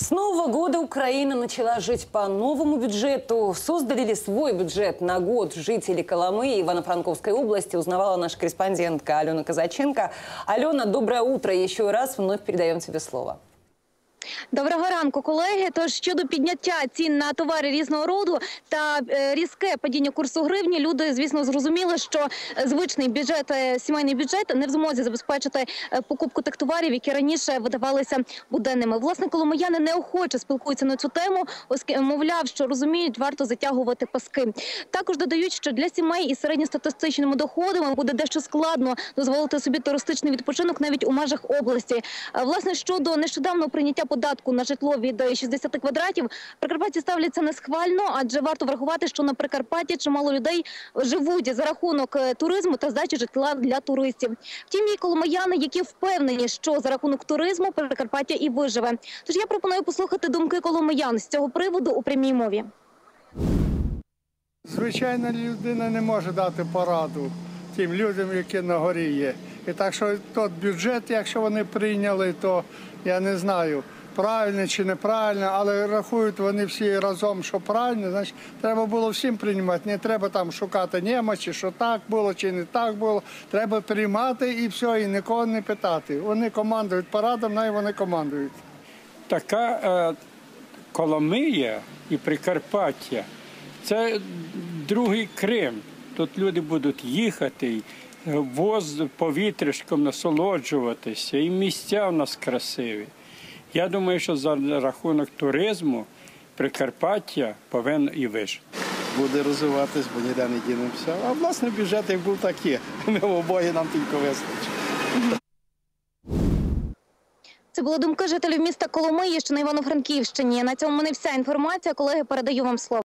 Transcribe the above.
С Нового года Украина начала жить по новому бюджету. Создали ли свой бюджет на год жители Коломы и Ивано-Франковской области, узнавала наша корреспондентка Алена Казаченко. Алена, доброе утро. Еще раз вновь передаем тебе слово. Доброго ранку, колеги. Тож щодо підняття цін на товари різного роду та е, різке падіння курсу гривні, люди, звісно, зрозуміли, що звичний бюджет, е, сімейний бюджет не в змозі забезпечити е, покупку тих товарів, які раніше видавалися буденними. Власне, коломияни неохоче спілкуються на цю тему, оскільки мовляв, що розуміють, варто затягувати паски. Також додають, що для сімей із середньостатистичними доходами буде дещо складно дозволити собі туристичний відпочинок навіть у межах області. Власне, щодо нещодавнього прийняття податку на житло від е, 60 квадратів, Прикарпатті ставляться несхвально, адже варто врахувати, що на Прикарпатті чимало людей живуть за рахунок е, туризму та здачі житла для туристів. Втім, є коломияни, які впевнені, що за рахунок туризму Прикарпаття і виживе. Тож я пропоную послухати думки коломиян з цього приводу у прямій мові. Звичайна людина не може дати пораду тим людям, які на горі є. І так що тот бюджет, якщо вони прийняли, то я не знаю, правильно чи неправильно, але рахують вони всі разом, що правильно, значить треба було всім приймати. Не треба там шукати немочі, що так було чи не так було. Треба приймати і все, і нікого не питати. Вони командують парадом, най вони командують. така е, Коломия і Прикарпаття це другий Крим. Тут люди будуть їхати, воз повітряшком насолоджуватися, і місця в нас красиві. Я думаю, що за рахунок туризму Прикарпаття повинно і вижити. буде розвиватись, бо ніде не дінемося. А власне бюджет як був так є. Ми обоє нам тільки вистачить. Це були думки жителів міста Коломиї, що на Івано-Франківщині. На цьому не мене вся інформація. Колеги, передаю вам слово.